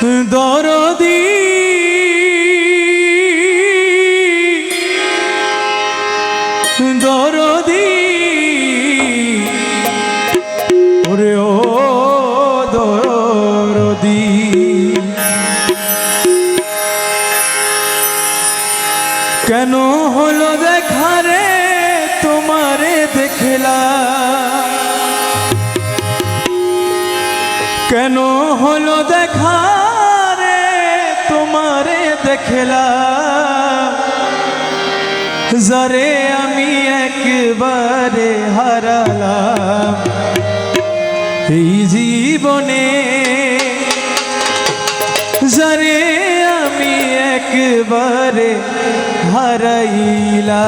দরদি। দরদি। ওরে ও দরদি। কেন হলো দেখা রে তোমারে দেখলা কেন হলো দেখা দেখলা। জরে আমি একবারে হারালাম। এই জীবনে জরে আমি একবারে হারাইলা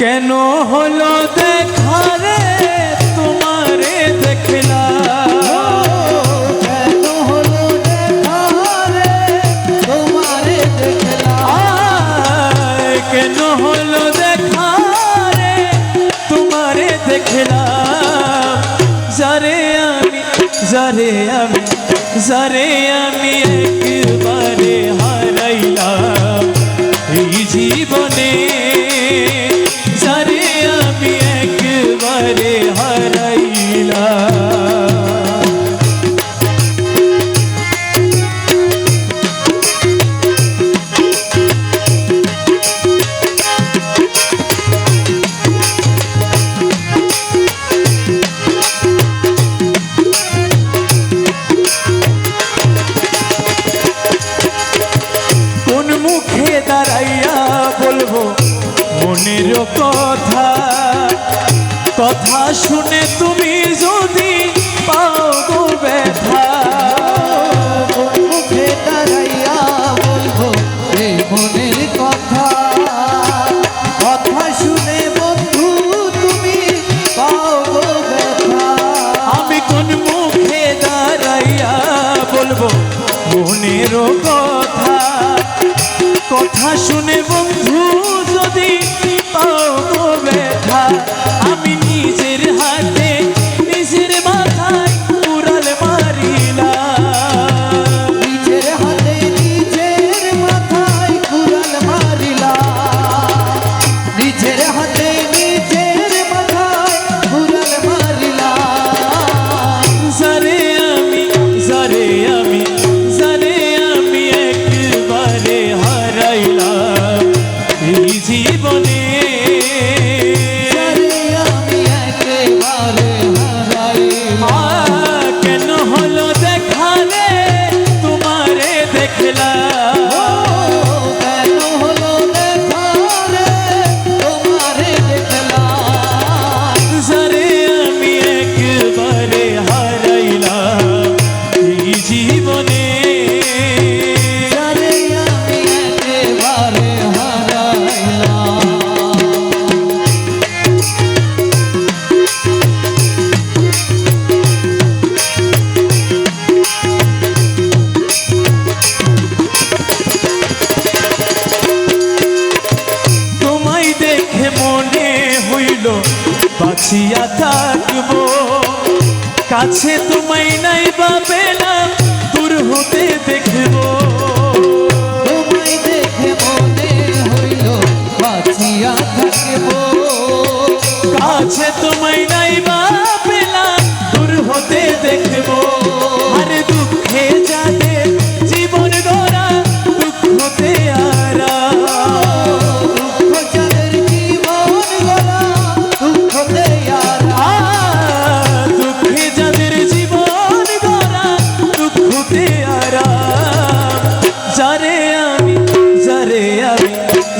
কেন হলো দে জারে আমি জারে আমি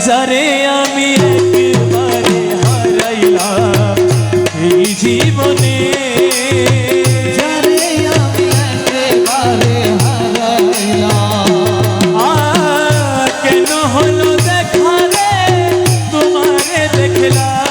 যারে আমি একবারে হারাইলাম এই জীবনে। কেন হলো দেখা রে তোমারে দেখলাম।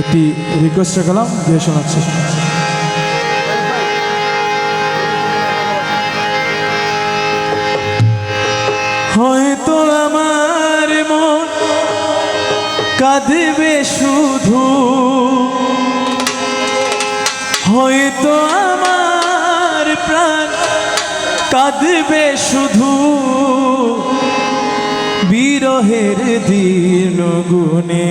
একটি রিকোয়েস্ট রাখলাম দিয়ে শোনাচ্ছি। হয়তো আমার মন কাঁদবে শুধু, হয়তো আমার প্রাণ কাঁদবে শুধু। বিরহের দিন গুণে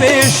পেশ